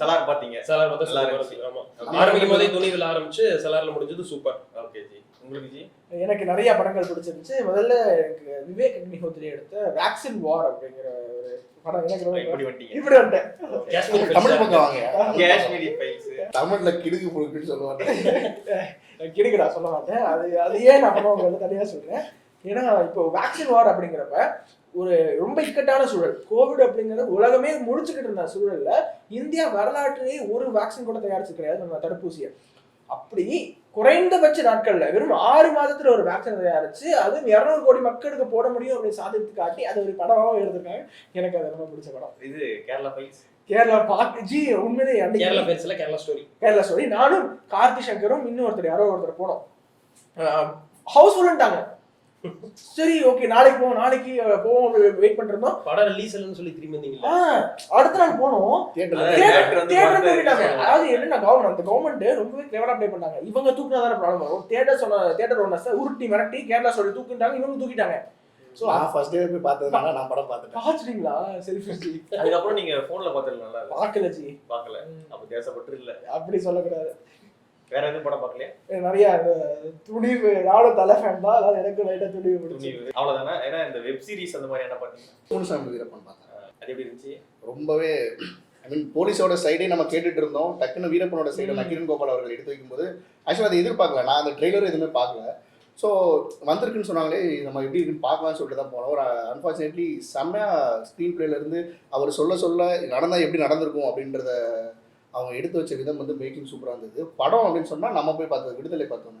சலார் பாத்தீங்க சலார் பார்த்தா. இருக்கு. ஆமா. ஆரம்பிக்கும் போதே துணிவில் ஆரம்பிச்சு சலார்ல முடிஞ்சது சூப்பர் ஓகே ஜி உங்களுக்கு ஜி எனக்கு நிறைய படங்கள் பிடிச்சிருந்துச்சு. முதல்ல எனக்கு விவேக் அக்னிஹோத்ரி எடுத்த வேக்சின் வார் அப்படிங்கிற ஒரு படம். எனக்கு இப்படி இப்படி காஷ்மீர் தமிழ் பக்கம் வாங்க. காஷ்மீரி ஃபைல்ஸ் தமிழ்ல கிடுக்கு சொல்லுவாங்க கிடுக்கடா சொல்ல மாட்டேன். அது அது ஏன் நான் உங்களுக்கு தனியாக சொல்றேன். ஏன்னா இப்போ வேக்சின் வார் அப்படிங்கிறப்ப ஒரு ரொம்ப இக்கட்டான சூழல். கோவிட் அப்படிங்கிறது உலகமே முடிச்சுக்கிட்டு இருந்த சூழல்ல இந்தியா வரலாற்றிலே ஒரு வேக்சின் கூட தயாரிச்சு கிடையாது நம்ம தடுப்பூசியை. அப்படி குறைந்தபட்ச நாட்கள்ல வெறும் ஆறு மாதத்துல ஒரு வேக்சின் தயாரிச்சு அதுவும் இருநூறு கோடி மக்களுக்கு போட முடியும் அப்படின்னு சாதித்து காட்டி அது ஒரு படமாவும் எழுதிருக்காங்க எனக்கு அது ரொம்ப பிடிச்ச படம். இது கேரளா ஃபைல்ஸ். கேரளா பார்த்து ஜி உண்மையிலே கேரளா பேர்ஸ்ல கேரளா ஸ்டோரி கேரளா ஸ்டோரி நானும் கார்த்தி சங்கரும் இன்னும் ஒருத்தர் யாரோ ஒருத்தர் போனோம். ஹவுஸ் ஃபுல்லுன்ட்டாங்க சரி ஓகே நாளைக்கு போவோம் நாளைக்கு போவோம் வெயிட் பண்ணிருந்தோம் படம் ரிலீஸ் இல்லைன்னு சொல்லி திரும்பி வந்தீங்களா? அடுத்த நாள் போனோம். சொன்னாங்க. அதாவது என்னன்னா கவர்மெண்ட் அந்த கவர்மெண்ட் ரொம்பவே கிளவரா ப்ளே பண்ணாங்க. இவங்க தூக்குனா தானே ப்ராப்ளம் வரும். தியேட்டர் சொன்ன தியேட்டர் ஓனர்ஸ் உருட்டி மிரட்டி கேரளா சொல்லி தூக்கிட்டாங்க இவங்க தூக்கிட்டாங்க. சோ நான் ஃபர்ஸ்ட் டே போய் பார்த்ததுனால நான் படம் பார்த்துட்டேன். பாத்துட்டீங்களா செல்ஃபி அதுக்கப்புறம் நீங்க போன்ல பார்த்தது நல்லா இருக்கு பாக்கல ஜி. பார்க்கல. அப்ப தேசப்பட்டு இல்ல. அப்படி சொல்லக்கூடாது. வேற எதுவும் படம் பார்க்கலையா? நிறைய துணிவு நானும் தலை ஃபேன் தான். அதாவது எனக்கு லைட்டா துணிவு துணிவு. அவ்வளவுதானே? ஏன்னா இந்த வெப் சீரிஸ் அந்த மாதிரி என்ன பாத்தீங்கன்னா முனுசாமி வீரப்பன் பார்த்தேன். அது எப்படி இருந்துச்சு? ரொம்பவே ஐ மீன் போலீஸோட சைடே நம்ம கேட்டுட்டு இருந்தோம். டக்குன்னு வீரப்பனோட சைடு நக்கீரன் கோபால் அவர்கள் எடுத்து வைக்கும்போது ஆக்சுவலாக அதை எதிர்பார்க்கல. நான் அந்த ட்ரெய்லரும் எதுவுமே பார்க்கல. ஸோ வந்திருக்குன்னு சொன்னாங்களே நம்ம எப்படி இருக்குன்னு பார்க்கலாம்னு சொல்லிட்டு தான் போனோம். ஒரு அன்ஃபார்ச்சுனேட்லி செம்மையாக ஸ்க்ரீன் இருந்து அவர் சொல்ல சொல்ல நடந்தால் எப்படி நடந்திருக்கும் அப்படின்றத அவங்க எடுத்து வச்ச விதம் வந்து மேக்கிங் சூப்பராக இருந்தது. படம் அப்படின்னு சொன்னால் நம்ம போய் பார்த்தது விடுதலை பார்த்தோம்.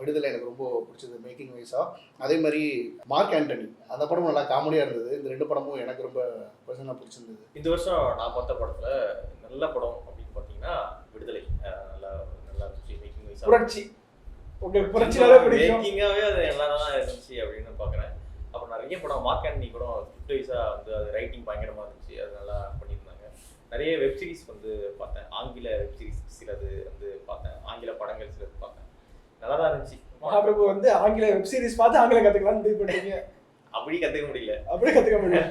விடுதலை எனக்கு ரொம்ப பிடிச்சது மேக்கிங் வைஸாக அதே மாதிரி மார்க் ஆண்டனி அந்த படம் நல்லா காமெடியாக இருந்தது. இந்த ரெண்டு படமும் எனக்கு ரொம்ப பர்சனலாக பிடிச்சிருந்தது. இந்த வருஷம் நான் பார்த்த படத்துல நல்ல படம் அப்படின்னு பாத்தீங்கன்னா விடுதலை. நல்லா நல்லா இருந்துச்சு மேக்கிங் வைஸ் புரட்சி. புரட்சியால பிடிக்கும். மேக்கிங்காவே அது நல்லா தான் இருந்துச்சு அப்படின்னு பாக்குறேன் அப்புறம் நிறைய படம் மார்க் ஆண்டனி கூட ஸ்கிரிப்ட் வைஸா வந்து அது ரைட்டிங் பயங்கரமா இருந்துச்சு. அது நல்லா நிறைய வெப் சீரிஸ் வந்து பார்த்தேன். ஆங்கில வெப் சீரிஸ் சிலது வந்து பார்த்தேன். ஆங்கில படங்கள் சிலது பார்த்தேன். நல்லா தான் இருந்துச்சு. மகாபிரபு வந்து ஆங்கில வெப் சீரிஸ் பார்த்து ஆங்கிலம் கத்துக்கலாம்னு இது பண்றீங்க அப்படி கத்துக்க முடியல. அப்படியே கத்துக்க முடியும்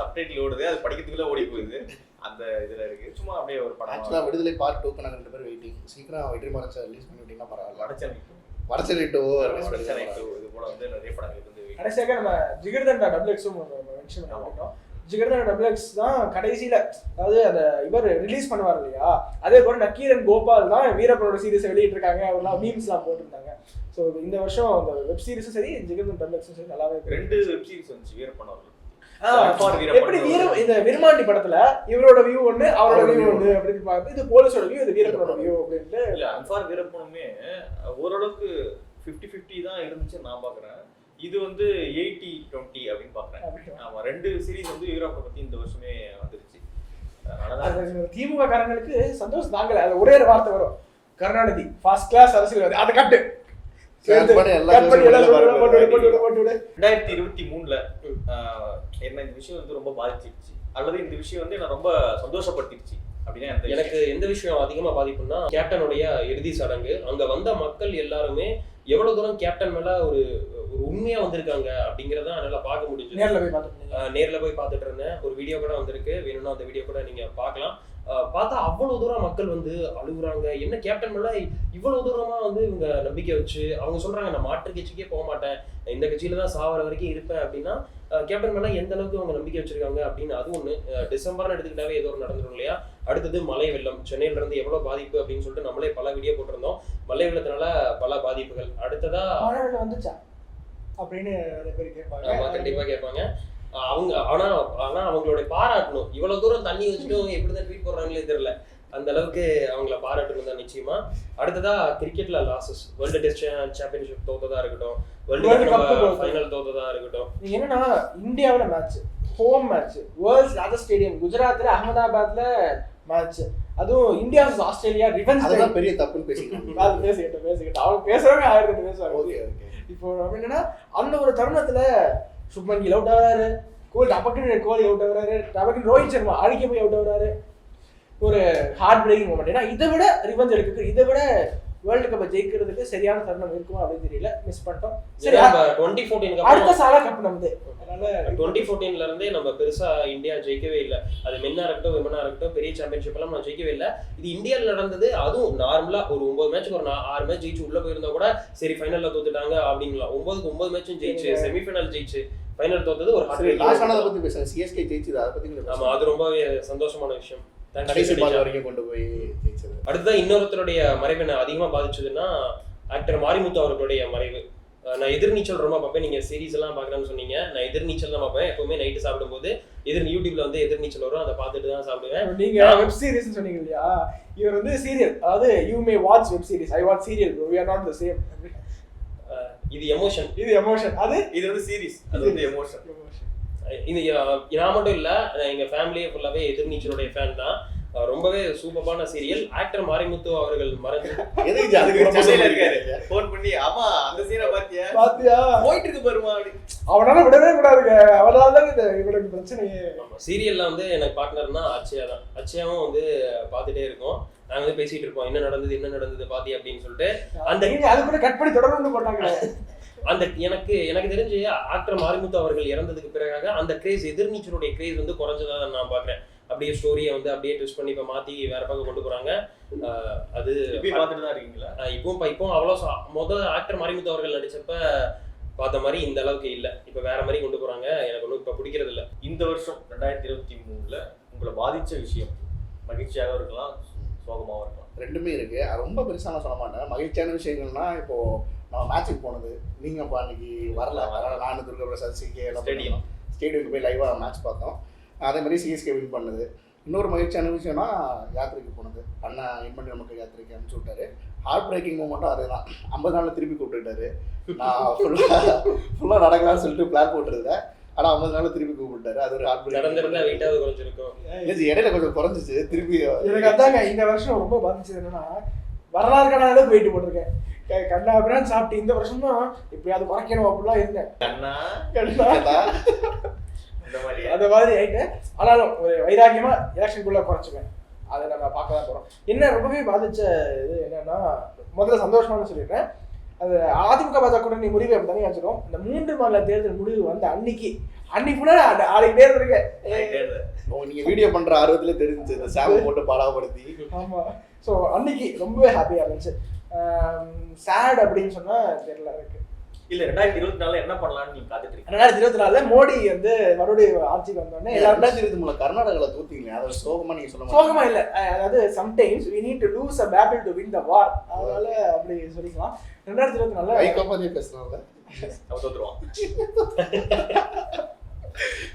சப்டைட்டில் ஓடுது. அது படிக்கிறதுக்குள்ள ஓடி போகுது. அந்த இதுல இருக்கு. சும்மா அப்படியே ஒரு படம் ஆக்சுவலாக விடுதலை பார்ட் டூக்கு நாங்கள் ரெண்டு பேரும் வெயிட்டிங் சீக்கிரம் வெற்றி மறைச்ச ரிலீஸ் பண்ணி விட்டீங்கன்னா பரவாயில்ல. வடச்சனை வடச்சென்னை டூ ரிலீஸ் வடச்சனை பண்ணி இது போல வந்து நிறைய படங்கள் வந்து கடைசியாக நம்ம ஜிகர்தண்டா டபுள் எக்ஸும் மென்ஷன் பண்ணிட்டோம். ஜிகர்தண்டா டபுள் எக்ஸ் தான் கடைசியில அதாவது அந்த இவர் ரிலீஸ் பண்ணுவார் இல்லையா? அதே போல நக்கீரன் கோபால் தான் வீரப்பனோட சீரிஸ் வெளியிட்டு இருக்காங்க அவர்லாம் மீம்ஸ்லாம் போட்டிருந்தாங்க. ஸோ இந்த வருஷம் அந்த வெப் சீரிஸும் சரி ஜிகர்தன் டபுள் எக்ஸும் சரி நல்லாவே. ரெண்டு வெப் சீரிஸ் வந்துச்சு வீரப்பன் அவர்கள். எப்படி வீர இந்த விருமாண்டி படத்துல இவரோட வியூ ஒண்ணு அவரோட வியூ ஒண்ணு அப்படின்னு பார்த்து இது போலீஸோட வியூ இது வீரப்பனோட வியூ அப்படின்ட்டு. இல்ல அன்பார் வீரப்பனுமே ஓரளவுக்கு 50 50 தான் இருந்துச்சு நான் பாக்குறேன். இது வந்து எயிட்டி டுவெண்ட்டி அப்படின்னு பாக்குறேன். ஆமா ரெண்டு சீரிஸ் வந்து வீரப்பனை பத்தி இந்த வருஷமே வந்துருச்சு. திமுக காரங்களுக்கு சந்தோஷம் தாங்கல. அது ஒரே ஒரு வார்த்தை வரும். கருணாநிதி ஃபர்ஸ்ட் கிளாஸ் அரசியல்வாதி அதை கட்டு. ரெண்டாயிரத்தி இருபத்தி மூணுல ஆஹ், என்ன இந்த விஷயம் வந்து ரொம்ப பாதிச்சிருச்சு. அல்லது இந்த விஷயம் வந்து என்ன ரொம்ப சந்தோஷப்படுத்திடுச்சு அப்படின்னா? எனக்கு எந்த விஷயம் அதிகமா பாதிப்புன்னா கேப்டனுடைய இறுதி சடங்கு. அங்க வந்த மக்கள் எல்லாருமே எவ்வளவு தூரம் கேப்டன் மேல ஒரு உண்மையா வந்திருக்காங்க அப்படிங்கறத என்னால பார்க்க முடிஞ்சது. நேர்ல போய் பார்த்துட்டு நேர்ல போய் பார்த்துட்டு இருந்தேன். ஒரு வீடியோ கூட வந்திருக்கு. வேணும்னா அந்த வீடியோ கூட நீங்க பார்க்கலாம். பார்த்தா அவ்வளவு தூரம் மக்கள் வந்து அழுகுறாங்க. என்ன கேப்டன் மேல இவ்வளவு தூரமா வந்து இவங்க நம்பிக்கை வச்சு அவங்க சொல்றாங்க நான் மாற்று கட்சிக்கே போக மாட்டேன். இந்த கட்சியில தான் சாவர வரைக்கும் இருப்பேன். அப்படின்னா கேப்டன் மேல எந்த அளவுக்கு அவங்க நம்பிக்கை வச்சிருக்காங்க அப்படின்னு அது ஒண்ணு டிசம்பர்னு எடுத்துக்கிட்டாவே ஏதோ ஒரு நடந்துரும் இல்லையா? அடுத்தது மழை வெள்ளம். சென்னையில இருந்து எவ்வளவு பாதிப்பு அப்படின்னு சொல்லிட்டு நம்மளே பல வீடியோ போட்டிருந்தோம். மழை வெள்ளத்தினால பல பாதிப்புகள். அடுத்ததா வந்துச்சா? அப்படின்னு நிறைய ஆமா கேட்பாங்க. கண்டிப்பா கேட்பாங்க. அவங்க ஆனா ஆனா அவங்களுடைய பாராட்டணும். இவ்வளவு தூரம் தண்ணி வச்சுட்டு அவங்க எப்படிதான் ட்வீட் போடுறாங்களே தெரியல. அந்த அளவுக்கு அவங்கள பாராட்டணும் தான் நிச்சயமா. அடுத்ததா கிரிக்கெட்ல லாசஸ் வேர்ல்டு டெஸ்ட் சாம்பியன்ஷிப் தோத்ததா இருக்கட்டும். World cup. ஃபைனல் தோத்ததா இருக்கட்டும். என்னன்னா இந்தியாவுல match home match world's largest stadium குஜராத்ல அகமதாபாத்ல மேட்ச் அதுவும் இந்தியா ஆஸ்திரேலியா ரிவெஞ்ச் அதுதான் பெரிய தப்புன்னு பேசிக்கலாம். அது பேசிக்கிட்டோம் பேசிக்கிட்டோம். அவங்க பேசுறவங்க ஆயிரத்தி பேசுவாங்க ஓகே ஓகே. இப்போ என்னன்னா அந்த ஒரு தருணத்துல சுப்மன் கில் அவுட் ஆகுறாரு. கோல் டபக்குன்னு கோலி அவுட் ஆகுறாரு. டபக்குன்னு ரோஹித் சர்மா அடிக்க போய் அவுட் ஆகுறாரு. ஒரு ஹார்ட் பிரேக்கிங் மூமெண்ட் ஏன்னா இதை விட ரிவெஞ்ச் எடுக்க இதை விட வேர்ல்டு கப்பை ஜெயிக்கிறதுக்கு சரியான தருணம் இருக்குமா அப்படின்னு தெரியல. மிஸ் பண்ணிட்டோம். சரி டுவெண்ட்டி ஃபோர்டீனுக்கு அடுத்த சாலா கப் நமது. அதனால டுவெண்ட்டி ஃபோர்டீன்ல இருந்தே நம்ம பெருசா இந்தியா ஜெயிக்கவே இல்லை. அது மென்னா இருக்கட்டும் விமனா இருக்கட்டும் பெரிய சாம்பியன்ஷிப் எல்லாம் நம்ம ஜெயிக்கவே இல்லை. இது இந்தியால நடந்தது அதுவும் நார்மலா ஒரு ஒன்பது மேட்ச் ஒரு ஆறு மேட்ச் ஜெயிச்சு உள்ள போயிருந்தா கூட சரி ஃபைனல்ல தோத்துட்டாங்க அப்படிங்களா ஒன்பதுக்கு ஒன்பது மேட்சும் ஜெயிச்சு செமிஃபைனல் ஜெயிச்சு ஃபைனல் தோத்தது ஒரு லாஸ்ட் ஆனதை. பத்தி பேசுறேன் சிஎஸ்கே ஜெயிச்சது? அதை பத்தி ஆமா. அது ரொம்பவே சந்தோஷமான விஷயம். கடைசி பால். வரைக்கும் கொண்டு போய் ஜெயிச்சது. அடுத்ததான் இன்னொருத்தருடைய மறைவு என்ன? அதிகமா பாதிச்சதுன்னா ஆக்டர் மாரிமுத்து அவர்களுடைய மறைவு. நான் எதிர்நீச்சல் ரொம்ப பார்ப்பேன். நீங்க சீரிஸ் எல்லாம் பாக்குறேன்னு சொன்னீங்க. நான் எதிர்நீச்சல் தான் பார்ப்பேன். எப்பவுமே நைட்டு சாப்பிடும்போது எதிர் யூடியூப்ல வந்து எதிர்நீச்சல் வரும். அதை பார்த்துட்டு தான் சாப்பிடுவேன். நீங்க வெப் சீரிஸ் சொன்னீங்க இல்லையா? இவர் வந்து சீரியல் அதாவது you may watch web series I watch serial we are not the same இது எமோஷன் இது எமோஷன் அது? இது வந்து சீரிஸ் அது வந்து எமோஷன். இது நான் மட்டும் இல்ல அஹ் எங்க ஃபேமிலியே ஃபுல்லாவே எதிர்நீச்சலுடைய ஃபேன் தான். ரொம்பவே சூப்பரான சீரியல் ஆக்டர் மாரிமுத்து அவர்கள் மறைஞ்சு எதுக்கு அதுக்கு ஃபோன் பண்ணி ஆமா அந்த சீனை பாத்தியா? பாத்தியா? போயிட்டு இருக்கு பாருமா அப்படி அவனால விடவே கூடாதுங்க. அவனால தான் இந்த இவனுக்கு பிரச்சனையே. சீரியல்ல வந்து எனக்கு பார்ட்னர்னா அச்சயா தான். அச்சயாவும் வந்து பார்த்துட்டே இருக்கோம். நாங்க வந்து பேசிட்டு இருப்போம். என்ன நடந்தது? என்ன நடந்தது? பாத்தி அப்படின்னு சொல்லிட்டு அந்த அது கூட கட் பண்ணி தொடரணும்னு போட்டாங்க அந்த எனக்கு எனக்கு தெரிஞ்சு ஆக்டர் மாரிமுத்து அவர்கள் இறந்ததுக்கு பிறகாக அந்த கிரேஸ் எதிர்நீச்சலுடைய கிரேஸ் வந்து குறைஞ்சதா நான் பாக்குறேன் அப்படியே ஸ்டோரியை வந்து அப்படியே ட்விஸ்ட் பண்ணி இப்ப மாத்தி வேற பக்கம் கொண்டு போறாங்க. அஹ் அது பார்த்துட்டு தான் இருக்கீங்களா? இப்பவும் இப்ப- அவ்வளோ சா- முத ஆக்டர் மாரிமுத்து அவர்கள் நடிச்சப்ப பார்த்த மாதிரி இந்த அளவுக்கு இல்ல. இப்ப வேற மாதிரி கொண்டு போறாங்க. எனக்கு ஒன்றும் இப்ப பிடிக்கிறது இல்ல. இந்த வருஷம் ரெண்டாயிரத்தி இருபத்தி மூணுல உங்களை பாதிச்ச விஷயம் மகிழ்ச்சியாக இருக்கலாம் சோகமாகவும் இருக்கலாம். ரெண்டுமே இருக்கு. அது ரொம்ப பெருசா நான் சொல்ல மாட்டேன். மகிழ்ச்சியான விஷயங்கள்னா இப்போ நம்ம மேட்சுக்கு போனது. நீங்க இப்போ அன்னைக்கு வரல. அதனால நானும் துர்கா பிரசாத் சிகே. ஸ்டேடியம் ஸ்டேடியத்துக்கு போய் லைவாக மேட்ச் பார்த்தோம். அதே மாதிரி சிஎஸ்கே வின் பண்ணது. இன்னொரு மகிழ்ச்சியான விஷயம்னா யாத்திரைக்கு போனது. அண்ணா இன்பண்ணி நமக்கு யாத்திரைக்கு அனுப்பிச்சு விட்டாரு. ஹார்ட் பிரேக்கிங் மூமெண்ட்டும் அதுதான். ஐம்பது நாளில் திருப்பி கூப்பிட்டுட்டாரு. நான் ஃபுல்லாக ஃபுல்லாக நடக்கலாம்னு சொல்லிட்டு பிளான் போட்டிருந்தேன். ஆனால் ஐம்பது நாளில் திருப்பி கூப்பிட்டாரு அது ஒரு ஹார்ட் நடந்திருந்தா பிரேக்கிங் வெயிட்டாவது குறைஞ்சிருக்கும். இடையில கொஞ்சம் குறைஞ்சிச்சு. திருப்பி எனக்கு அதாங்க இந்த வருஷம் ரொம்ப பாதிச்சது என்னன்னா வரலாறு அளவுக்கு வெயிட் போட்டிருக்கேன். க- கண்ணா பிரான் சாப்பிட்டு இந்த வருஷம் தான் எப்படியாவது குறைக்கணும் அப்படிலாம் இருந்தேன். கண்ணா இந்த மாதிரி. அந்த மாதிரி ஆயிட்டேன் ஆனாலும் ஒரு வைராக்கியமா எலெக்ஷனுக்குள்ள குறைச்சிப்பேன். அதை நம்ம பார்க்க தான் போறோம். என்ன ரொம்பவே பாதிச்ச இது என்னன்னா முதல்ல சந்தோஷமானு சொல்லிடுறேன். அது அதிமுக பாஜக கூட்டணி முடிவு அப்படி தானே வச்சிருக்கோம் இந்த மூன்று மாநில தேர்தல் முடிவு வந்து அன்னைக்கு அன்னைக்கு கூட ஆடிக்கிட்டே இருந்திருக்கேன். உங்க நீங்க வீடியோ பண்ற ஆர்வத்துல தெரிஞ்சு இந்த சாம போட்டு பாடாப்படுத்தி ஆமா. ஸோ அன்னைக்கு ரொம்பவே ஹாப்பியா இருந்துச்சு. சேட் அப்படின்னு சொன்னா தெரியல இருக்கு இல்ல ரெண்டாயிரத்தி இருபத்தி நாலுல என்ன பண்ணலாம்னு நீங்க காத்துட்டு இருக்கீங்க? ரெண்டாயிரத்தி இருபத்தி நாலுல மோடி வந்து மறுபடியும் ஆட்சிக்கு வந்தோடனே எல்லாரும் ரெண்டாயிரத்தி இருபத்தி மூணு கர்நாடகால தூத்தீங்களே அதை சோகமா நீங்க சொல்ல சோகமா இல்ல அதாவது sometimes we need to lose a battle to win the war. அதனால அப்படி சொல்லிக்கலாம். ரெண்டாயிரத்தி இருபத்தி நாலுல வைகோபாதே பேசுறாங்க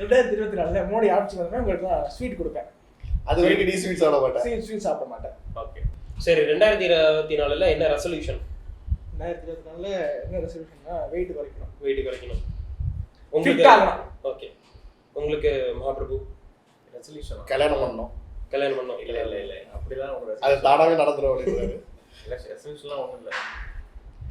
ரெண்டாயிரத்தி இருபத்தி நாலுல மோடி ஆட்சி வந்தோடனே உங்களுக்கு நான் ஸ்வீட் கொடுப்பேன். அது வரைக்கும் டி ஸ்வீட் சாப்பிட மாட்டேன். ஸ்வீட் சாப்பிட மாட்டேன். ஓகே சரி ரெண்டாயிரத்தி இருபத்தி நாலுல என்ன ரெசல்யூஷன் ரெண்டாயிரத்தி இருபத்தி நாலுல என்ன ரெசல்யூஷன்னா வெயிட் குறைக்கணும். வெயிட் குறைக்கணும். உங்களுக்கு ஓகே உங்களுக்கு மகாபிரபு? ரெசல்யூஷன் கல்யாணம் பண்ணணும். கல்யாணம் பண்ணோம் இல்ல இல்ல இல்ல. அப்படிலாம் ஒரு அது தானாவே நடந்துரும் அப்படிங்கிறாரு ரெசல்யூஷன்லாம் ஒண்ணும் இல்ல.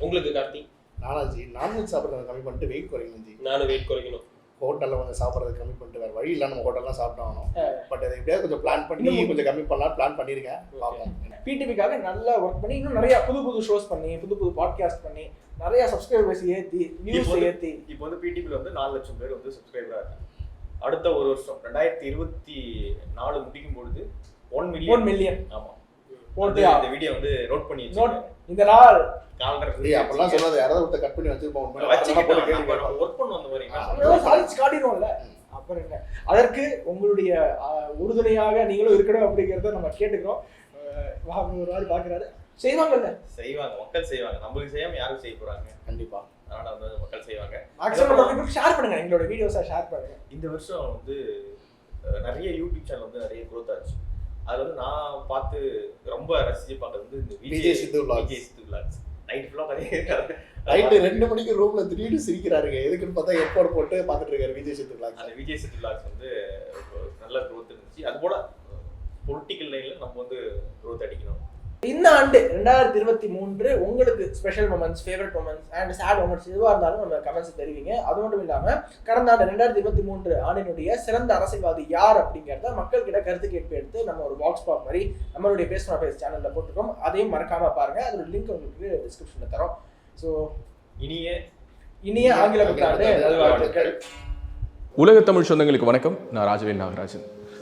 உங்களுக்கு கார்த்தி? நானாஜி நான்வெஜ் சாப்பிட்றத கம்மி பண்ணிட்டு வெயிட் குறைக்கணும் ஜி. நானும் வெயிட் குறைக்கணும். ஹோட்டல்ல கொஞ்சம் சாப்பிட்றது கம்மி பண்ணிட்டு வேற வழி இல்லை நம்ம ஹோட்டல்லாம் சாப்பிட்டாகணும் பட் அதை எப்படியாவது கொஞ்சம் பிளான் பண்ணி இன்னும் கொஞ்சம் கம்மி பண்ணலாம் பிளான் பண்ணியிருக்கேன் பார்ப்போம். பிடிவிக்காக நல்லா ஒர்க் பண்ணி இன்னும் நிறைய புது புது ஷோஸ் பண்ணி புது புது பாட்காஸ்ட் பண்ணி நிறைய சப்ஸ்கிரைபர்ஸ் ஏத்தி வியூஸ் இப்போ வந்து- ஏத்தி. இப்போ வந்து பிடிபில வந்து நாலு லட்சம் பேர் வந்து சப்ஸ்கிரைபரா இருக்காங்க. அடுத்த ஒரு வருஷம் ரெண்டாயிரத்தி இருபத்தி நாலு முடிக்கும் பொழுது ஒன் ஒன் மில்லியன் மில்லியன் ஆமா. போட்டு இந்த வீடியோ வந்து நோட் பண்ணி நோட் இந்த நாள். அப்படிலாம் சொல்லாத. யாராவது ஒருத்தர் கட் பண்ணி வச்சிருப்போம். ஒர்க் பண்ணுவோம் அந்த மாதிரி? சாதிச்சு காட்டிடுவோம்ல. அப்புறம் என்ன? அதற்கு உங்களுடைய உறுதுணையாக நீங்களும் இருக்கணும் அப்படிங்கிறத நம்ம கேட்டுக்கிறோம். ஒரு வாரம் பாக்குறாரு செய்வாங்கல்ல செய்வாங்க. மக்கள் செய்வாங்க. நம்மளுக்கு செய்யாம யாரும் செய்ய போறாங்க? கண்டிப்பா. அதனால வந்து மக்கள் செய்வாங்க. மேக்ஸிமம் ஷேர் பண்ணுங்க. எங்களோட வீடியோஸை ஷேர் பண்ணுங்க. இந்த வருஷம் வந்து நிறைய யூடியூப் சேனல் வந்து நிறைய growth ஆச்சு. அதுல வந்து நான் பார்த்து ரொம்ப ரசிச்சு பார்த்தது வந்து இந்த விஜய் சித்து. விஜய் சித்து vlogs. நைட் ஃபுல்லாக நைட்டு ரெண்டு மணிக்கு ரூம்ல திடீர்னு சிரிக்கிறாருங்க. எதுக்குன்னு பார்த்தா ஏற்பாடு போட்டு பார்த்துட்டு இருக்காரு விஜய் சேத்து பிளாக் அந்த விஜய் சித்து vlogs வந்து நல்ல growth இருந்துச்சு. அது போல பொலிட்டிக்கல் லைன்ல நம்ம வந்து growth அடிக்கணும். இந்த ஆண்டு ரெண்டாயிரத்தி இருபத்தி மூன்று உங்களுக்கு special moments favourite moments and sad moments எதுவாக இருந்தாலும் நம்ம கமெண்ட்ஸ் தெரிவிங்க. அது மட்டும் இல்லாம கடந்த ஆண்டு ரெண்டாயிரத்தி இருபத்தி மூன்று ஆண்டினுடைய சிறந்த அரசியல்வாதி யார் அப்படிங்கிறத மக்கள் கிட்ட கருத்து கேட்பு எடுத்து நம்ம ஒரு பாக்ஸ் பாப் மாதிரி நம்மளுடைய பேசுனா பேஸ் சேனல்ல போட்டிருக்கோம். அதையும் மறக்காம பாருங்க. அதோட லிங்க் உங்களுக்கு டிஸ்கிரிப்ஷன்ல தரோம். ஸோ இனிய இனிய ஆங்கில புத்தாண்டு. உலக தமிழ் சொந்தங்களுக்கு வணக்கம். நான் ராஜவேல் நாகராஜன்.